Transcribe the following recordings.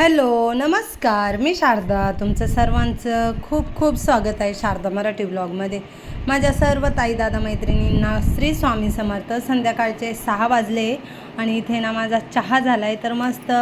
Hello नमस्कार. मी शारदा. तुमचं सर्वांचं खूप खूप स्वागत आहे शारदा मराठी ब्लॉगमध्ये माझ्या सर्व ताई दादा मैत्रिणींना श्री स्वामी समर्थ. संध्याकाळचे सहा वाजले आणि इथे ना माझा चहा झाला आहे तर मस्त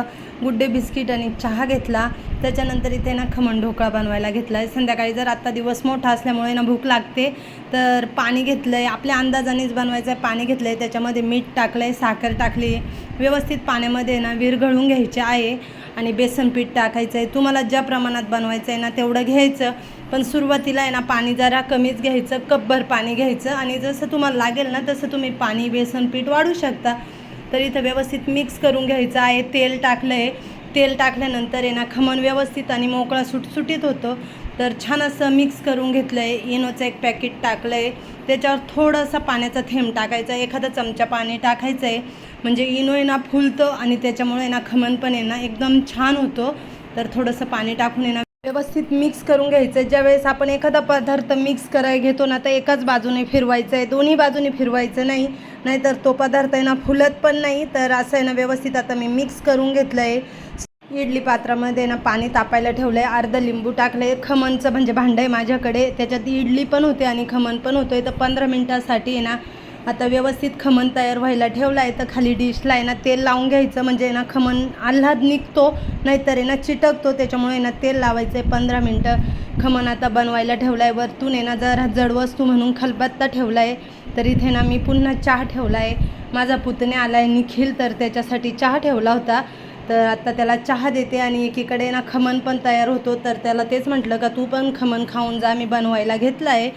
गुड्डे बिस्किट आणि चहा घेतला. त्याच्यानंतर इथे ना खमण ढोकळा बनवायला घेतला आहे संध्याकाळी जर आत्ता दिवस मोठा असल्यामुळे ना भूक लागते तर पाणी घेतलं आहे आपल्या अंदाजानेच बनवायचं आहे पाणी घेतलं आहे त्याच्यामध्ये मीठ टाकलं आहे साखर टाकली. व्यवस्थित पाण्यामध्ये ना विरघळून घ्यायचे आहे आणि बेसन पीठ टाकायचं आहे तुम्हाला ज्या प्रमाणात बनवायचं आहे ना तेवढं घ्यायचं. पण सुरुवातीला आहे ना पाणी जरा कमीच घ्यायचं कपभर पाणी घ्यायचं. आणि जसं तुम्हाला लागेल ना तसं तुम्ही पाणी बेसन पीठ वाढू शकता. तर इथं व्यवस्थित मिक्स करून घ्यायचं आहे. तेल टाकलं आहे तेल टाकल्यानंतर आहे ना खमण व्यवस्थित आणि मोकळा सुटसुटीत होतो. तर छान असं मिक्स करून घेतलं आहे इनोचं एक पॅकेट टाकलं आहे त्याच्यावर थोडंसं पाण्याचा थेंब टाकायचा. एखादा चमचा पाणी टाकायचं आहे म्हणजे इनो आहे ना फुलतं आणि त्याच्यामुळे आहे ना खमण पण आहे ना एकदम छान होतो. तर थोडंसं पाणी टाकून आहे ना व्यवस्थित मिक्स करून घ्यायचं आहे ज्यावेळेस आपण एखादा पदार्थ मिक्स करायला घेतो ना तर एकाच बाजूने फिरवायचं आहे दोन्ही बाजूने फिरवायचं नाही. नाहीतर तो पदार्थ आहे ना फुलत पण नाही तर असं आहे ना व्यवस्थित आता मी मिक्स करून घेतलं आहे इडली पात्रामध्ये ना पाणी तापायला ठेवलं आहे अर्धं लिंबू टाकलं आहे खमणचं म्हणजे भांडं आहे माझ्याकडे त्याच्यात इडली पण होते आणि खमण पण होतं आहे तर पंधरा मिनटासाठी आहे ना आता व्यवस्थित खमण तयार व्हायला ठेवला आहे तर खाली डिशला आहे ना तेल लावून घ्यायचं. म्हणजे ना खमण आल्हाद निघतो नाहीतर आहे ना चिटकतो. त्याच्यामुळे ना तेल लावायचं आहे पंधरा मिनटं. खमण आता बनवायला ठेवला आहे वरतून आहे ना जरा जड वस्तू म्हणून खलबत्ता ठेवला आहे तर इथे ना मी पुन्हा चहा ठेवला आहे माझा पुतणे आला आहे निखिल तर त्याच्यासाठी चहा ठेवला होता. तर आता त्याला चहा देते आणि एकीकडे ना खमण पण तयार होतो. तर त्याला तेच म्हटलं का तू पण खमण खाऊन जा मी बनवायला घेतला आहे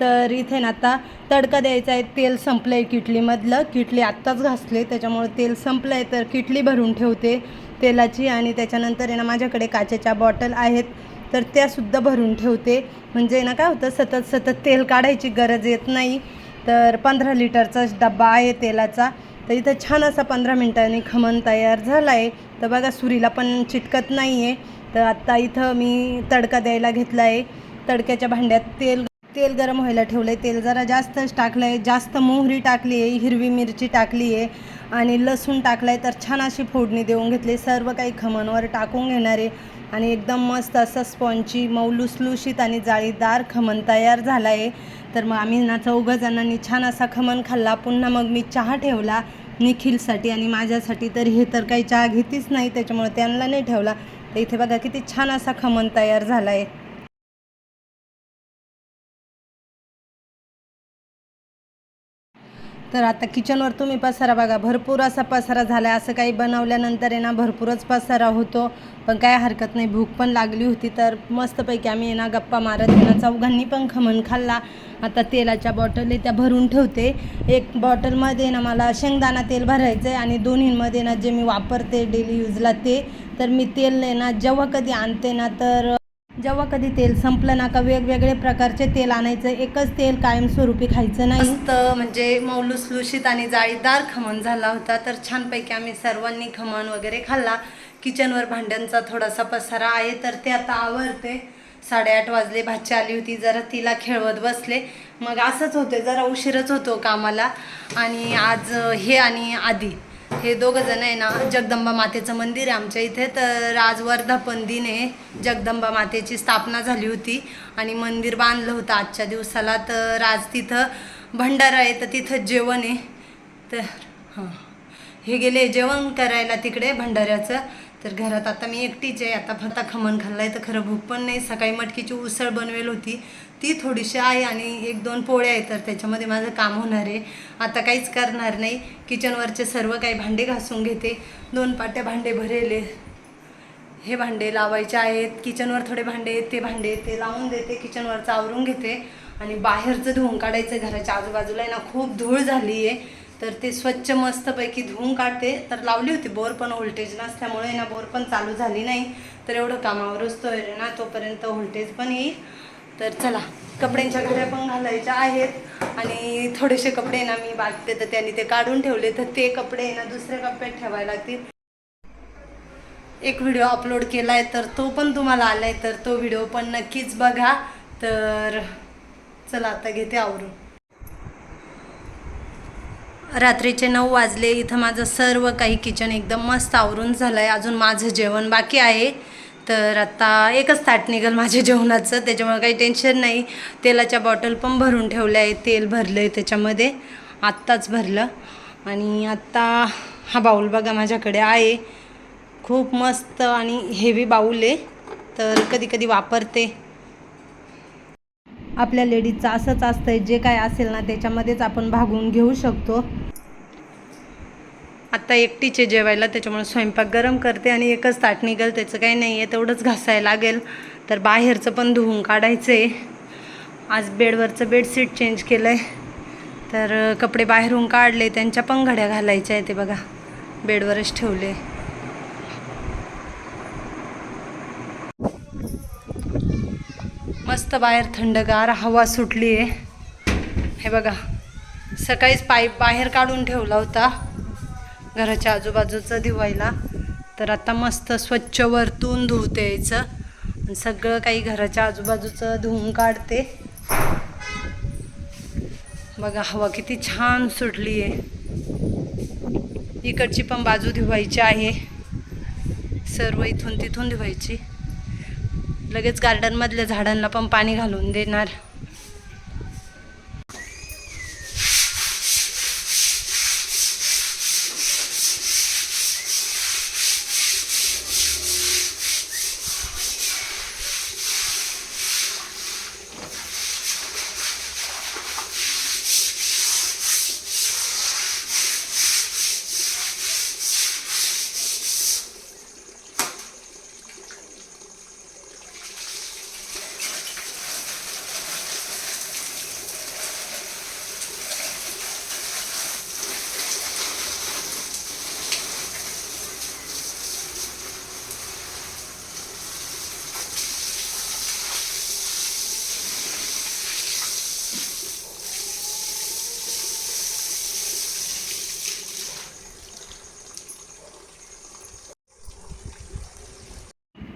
तर इथे ना आता तडका द्यायचा आहे तेल संपलं आहे किटलीमधलं किटली आत्ताच घासले त्याच्यामुळे तेल संपलं आहे तर किटली भरून ठेवते तेलाची. आणि त्याच्यानंतर आहे ना माझ्याकडे काचेच्या बॉटल आहेत तर त्यासुद्धा भरून ठेवते. म्हणजे ना काय होतं सतत सतत तेल काढायची गरज येत नाही. तर पंधरा लिटरचा डब्बा आहे तेलाचा. तर इथं छान असा पंधरा मिनटांनी खमण तयार झाला आहे तर बघा सुरीला पण चिटकत नाही आहे तर आत्ता इथं मी तडका द्यायला घेतला आहे तडक्याच्या भांड्यात तेल तेल गरम व्हायला ठेवलं आहे तेल जरा जास्तच टाकलं आहे जास्त मोहरी टाकली आहे हिरवी मिरची टाकली आहे आणि लसूण टाकलं आहे तर छान अशी फोडणी देऊन घेतली. सर्व काही खमणवर टाकून घेणार आहे. आणि एकदम मस्त असं स्पॉन्ची मऊ लुसलुशीत आणि जाळीदार खमण तयार झाला आहे तर मग आम्ही ना चौघं जणांनी छान असा खमण खाल्ला. पुन्हा मग मी चहा ठेवला निखिलसाठी आणि माझ्यासाठी तर हे तर काही चहा घेतीच नाही त्याच्यामुळे त्यांना नाही ठेवला. तर इथे बघा किती छान असा खमण तयार झाला आहे तर आता किचनवर तुम्ही पसारा बघा. भरपूर असा पसारा झाला आहे असं काही बनवल्यानंतर आहे ना भरपूरच पसारा होतो. पण काय हरकत नाही. भूक पण लागली होती तर मस्तपैकी आम्ही ना गप्पा मारत आहे ना चौघांनी पण खमण खाल्ला. आता तेलाच्या बॉटल त्या भरून ठेवते. एक बॉटलमध्ये ना मला शेंगदाणा तेल भरायचं आहे आणि दोन्हींमध्ये ना जे मी वापरते डेली यूजला ते. तर मी तेल ना जेव्हा कधी आणते ना तर जेव्हा कधी तेल संपलं ना का वेगवेगळे प्रकारचे तेल आणायचं एकच तेल कायमस्वरूपी खायचं नाही. मस्त म्हणजे मौलुसलुशीत आणि जाळीदार खमण झाला होता. तर छानपैकी आम्ही सर्वांनी खमण वगैरे खाल्ला. किचनवर भांड्यांचा थोडासा पसारा आहे तर ते आता आवरते. साडेआठ वाजले भाची आली होती जरा तिला खेळवत बसले. मग असंच होते जरा उशीरच होतो कामाला. आणि आज हे आणि आधी. हे दोघं जण आहे ना जगदंबा मातेचं मंदिर आहे आमच्या इथे. तर आज वर्धापन दिन आहे जगदंबा मातेची स्थापना झाली होती आणि मंदिर बांधलं होतं आजच्या दिवसाला. तर आज तिथं भंडारा आहे तर तिथं जेवण आहे. तर हां. हे गेले जेवण करायला तिकडे भंडाऱ्याचं. तर घरात आता मी एकटीच आहे. आता फक्त खमण खाल्लाय तर खरं भूक पण नाही. सकाळी मटकीची उसळ बनवेल होती. ती थोडीशी आहे आणि एक दोन पोळ्या आहेत तर त्याच्यामध्ये माझं काम होणार आहे. आता काहीच करणार नाही. किचनवरचे सर्व काही भांडे घासून घेते. दोन पाट्या भांडे भरेले. हे भांडे लावायचे आहेत. किचनवर थोडे भांडे आहेत ते भांडे आहेत, ते लावून देते. किचनवरचं आवरून घेते. आणि बाहेरचं धुवून काढायचं घराच्या आजूबाजूला आहे ना खूप धूळ झाली आहे तर ते स्वच्छ मस्तपैकी धुवून काढते. तर लावली होती बोर पण व्होल्टेज नसल्यामुळे ना बोर पण चालू झाली नाही. तर एवढं कामावरच तो ना तोपर्यंत व्होल्टेज पण येईल. तर चला कपड्यांच्या घड्या पण घालायच्या आहेत. आणि थोडेसे कपडे ना मी बागते तर त्यांनी ते काढून ठेवले. तर ते कपडे ना दुसऱ्या कप्प्यात ठेवायला लागतील. एक व्हिडिओ अपलोड केला आहे तर तो पण तुम्हाला आला आहे तर तो व्हिडिओ पण नक्कीच बघा. तर चला आता घेते आवरून. रात्रीचे नऊ वाजले. इथं माझं सर्व काही किचन एकदम मस्त आवरून झालं आहे अजून माझं जेवण बाकी आहे. तर आत्ता एकच ताट निघेल माझ्या जेवणाचं. त्याच्यामुळे काही टेन्शन नाही. तेलाच्या बॉटल पण भरून ठेवल्या आहे तेल भरलं आहे त्याच्यामध्ये. आत्ताच भरलं. आणि आत्ता हा बाऊल बघा माझ्याकडे आहे. खूप मस्त आणि हेवी बाऊल आहे. तर कधी कधी वापरते. आपल्या लेडीजचं असंच असतंय जे काय असेल ना त्याच्यामध्येच आपण भागून घेऊ शकतो. आत्ता एकटीचे जेवायला त्याच्यामुळे स्वयंपाक गरम करते आणि एकच ताट निघेल त्याचं काही नाही आहे तेवढंच घासायला लागेल. तर बाहेरचं पण धुवून काढायचं आहे आज बेडवरचं बेडशीट चेंज केलं आहे तर कपडे बाहेरून काढले त्यांच्या पण घड्या घालायच्या आहे ते बघा. बेडवरच ठेवले. मस्त बाहेर थंडगार हवा सुटली आहे. हे बघा सकाळीच पाईप बाहेर काढून ठेवला होता घराच्या आजूबाजूचं धुवायला तर आता मस्त स्वच्छ वरतून धुवते यायचं. आणि सगळं काही घराच्या आजूबाजूचं धुवून काढते. बघा हवा किती छान सुटली आहे. इकडची पण बाजू धुवायची आहे. सर्व इथून तिथून धुवायची. लगेच गार्डनमधल्या झाडांना पण पाणी घालून देणार.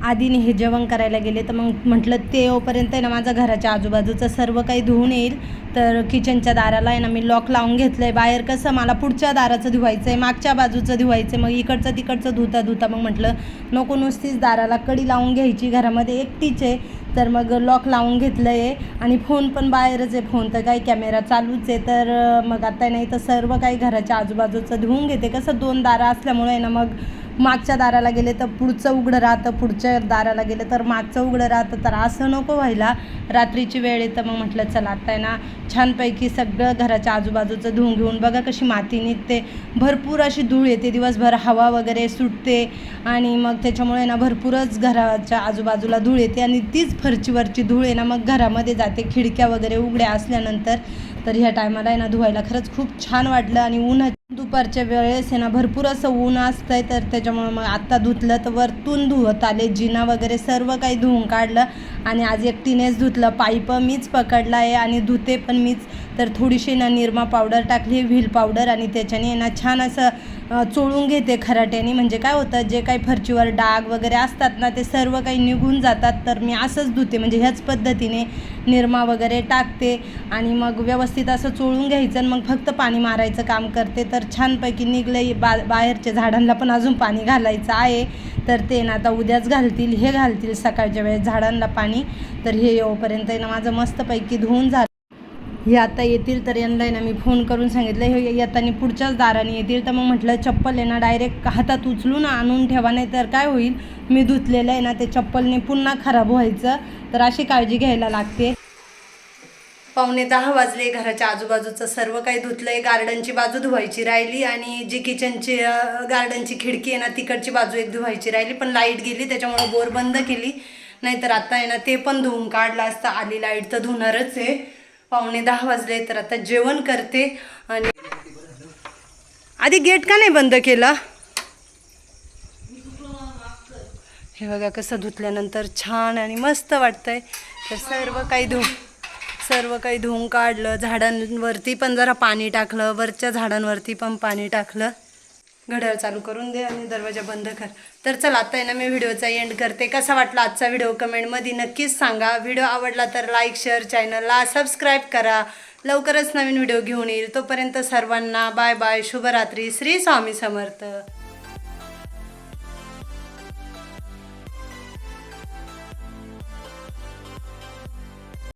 आधीने हे जेवण करायला गेले तर मग म्हटलं ते येऊपर्यंत आहे ना माझा घराच्या आजूबाजूचं सर्व काही धुवून येईल. तर किचनच्या दाराला आहे ना मी लॉक लावून घेतलं आहे बाहेर कसं मला पुढच्या दाराचं धुवायचं आहे मागच्या बाजूचं धुवायचं आहे मग इकडचं तिकडचं धुता धुता मग म्हटलं नको नुसतीच दाराला कडी लावून घ्यायची घरामध्ये एकटीच आहे. तर मग लॉक लावून घेतलं आहे आणि फोन पण बाहेरच आहे फोन तर काही कॅमेरा चालूच आहे. तर मग आता नाही तर सर्व काही घराच्या आजूबाजूचं धुवून घेते. कसं दोन दारं असल्यामुळे ना मग मागच्या दाराला गेले तर पुढचं उघडं राहतं पुढच्या दाराला गेलं तर मागचं उघडं राहतं. तर असं नको व्हायला. रात्रीची वेळ येतं मग म्हटलं चला आता आहे ना छानपैकी सगळं घराच्या आजूबाजूचं धुवून घेऊन बघा कशी माती निघते. भरपूर अशी धूळ येते दिवसभर हवा वगैरे सुटते आणि मग त्याच्यामुळे ना भरपूरच घराच्या आजूबाजूला धूळ येते आणि तीच फरचीवरची धूळ आहे ना मग घरामध्ये जाते खिडक्या वगैरे उघड्या असल्यानंतर तर ह्या टायमाला आहे ना धुवायला खरंच खूप छान वाटलं आणि ऊन दुपारच्या वेळेस आहे ना भरपूर असं ऊन असतंय तर त्याच्यामुळं मग आत्ता धुतलं तर वरतून धुवत आले जिना वगैरे सर्व काही धुवून काढलं. आणि आज एकटीनेच धुतलं. पाईप मीच पकडला आहे आणि धुते पण मीच. तर थोडीशी ना निरमा पावडर टाकली व्हील पावडर आणि त्याच्याने ना छान असं चोळून घेते खराट्याने. म्हणजे काय होतं जे काही फरचीवर डाग वगैरे असतात ना ते सर्व काही निघून जातात. तर मी असंच धुते. म्हणजे ह्याच पद्धतीने निरमा वगैरे टाकते आणि मग व्यवस्थित असं चोळून घ्यायचं आणि मग फक्त पाणी मारायचं काम करते. तर छानपैकी निघलं बा बाहेरच्या झाडांना पण अजून पाणी घालायचं आहे. तर ते ना आता उद्याच घालतील हे घालतील सकाळच्या वेळेस झाडांना पाणी. तर हे येऊपर्यंत ना माझं मस्तपैकी धुवून झालं. हे आता येतील तर यांना आहे ना मी फोन करून सांगितलं. हे येताना पुढच्याच दाराने येतील. तर मग म्हटलं चप्पल आहे ना डायरेक्ट हातात उचलून आणून ठेवा नाही तर काय होईल? मी धुतलेलं आहे ना ते चप्पलने पुन्हा खराब व्हायचं. तर अशी काळजी घ्यायला लागते. पावणे दहा वाजले. घराच्या आजूबाजूचं सर्व काही धुतलंय. गार्डनची बाजू धुवायची राहिली आणि जी किचनची गार्डनची खिडकी आहे ना तिकडची बाजू एक धुवायची राहिली. पण लाइट गेली त्याच्यामुळे बोर बंद केली. नाहीतर आता आहे ना ते पण धुवून काढलं असतं. आली लाइट तर धुणारच आहे. पावणे दहा वाजले तर आता जेवण करते आणि आधी गेट का नाही बंद केला? हे बघा कसं धुतल्यानंतर छान आणि मस्त वाटतंय. तर सर्व काही धु सर्व काही धुवून काढलं. झाडांवरती पण जरा पाणी टाकलं. वरच्या झाडांवरती पण पाणी टाकलं. घड्याळ चालू करून दे आणि दरवाजा बंद कर. तर चला आता आहे ना मी व्हिडिओचा एंड करते. कसा वाटला आजचा व्हिडिओ? कमेंटमध्ये नक्कीच सांगा. व्हिडिओ आवडला तर लाईक शेअर चॅनलला सबस्क्राईब करा. लवकरच नवीन व्हिडिओ घेऊन येईल. तोपर्यंत सर्वांना बाय बाय शुभरात्री. श्री स्वामी समर्थ.